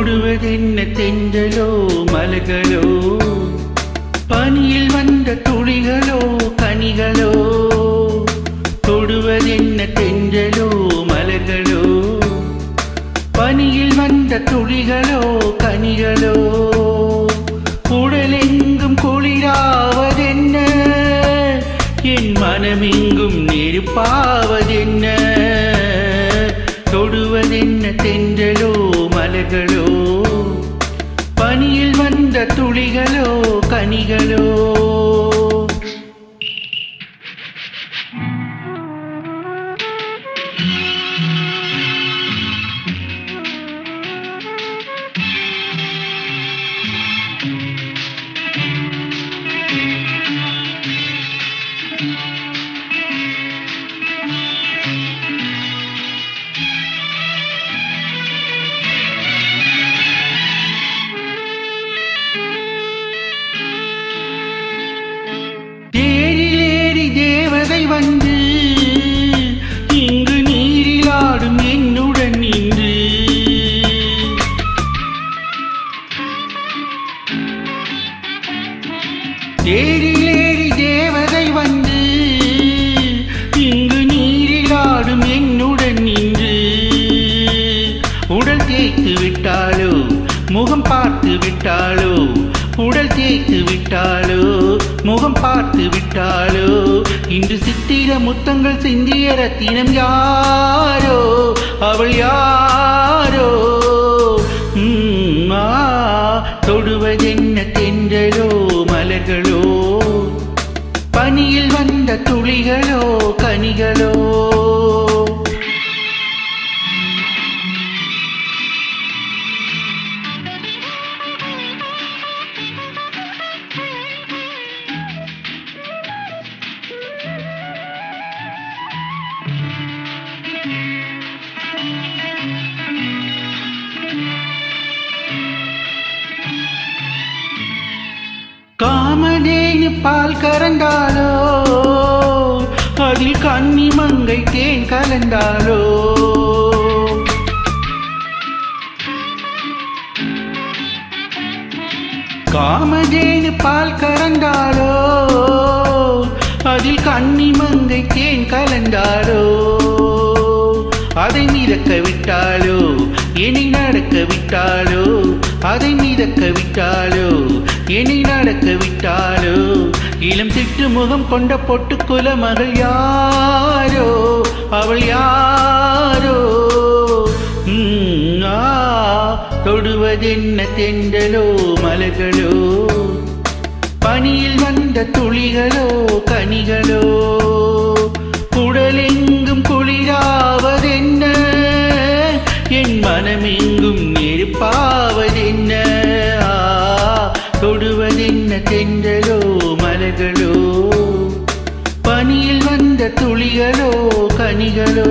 ஓடுவதென்ன தென்றலோ மலர்களோ? பனியில் வந்த துளிகளோ கனிகளோ? தொடுவதென்ன தென்றலோ மலர்களோ? பனியில் வந்த துளிகளோ கனிகளோ? உடலெங்கும் குளிராவதென்ன? என் மனமெங்கும் நெருப்பாவதென்ன? தொடுவதென்ன தென்றலோ மலர்களோ பனியில் வந்த துளிகளோ கனிகளோ. தேரிலேறி தேவதை வந்து இங்கு நீரில் ஆடும் என்னுடன் நின்று உடல் தேய்த்து விட்டாலோ முகம் பார்த்து விட்டாலோ உடல் தேய்த்து விட்டாலோ முகம் பார்த்து விட்டாலோ இன்று சித்திர முத்தங்கள் சிந்திய ரத்தினம் யாரோ அவள் யார்? பனியில் வந்த துளிகளோ கனிகளோ? காமதேனு பால் கறந்தாலோ அதில் கன்னி மங்கை தேன் கலந்தாலோ. காமதேனு பால் கறந்தாலோ அதில் கன்னி மங்கை தேன் கலந்தாலோ. அதை மிதக்க விட்டாள் என்னை நடக்க விட்டாலோ? அதை மீதக்க விட்டாலோ? என்னை நடக்க விட்டாலோ? இளம் திட்டு முகம் கொண்ட பொட்டுக்குல மகள் யாரோ? அவள் யாரோ? உம், ஆ, தொடுவதென்ன தென்றலோ மலர்களோ? பனியில் வந்த துளிகளோ கனிகளோ? செங்கலோ மலர்களோ பனியில் வந்த துளிகளோ கனிகளோ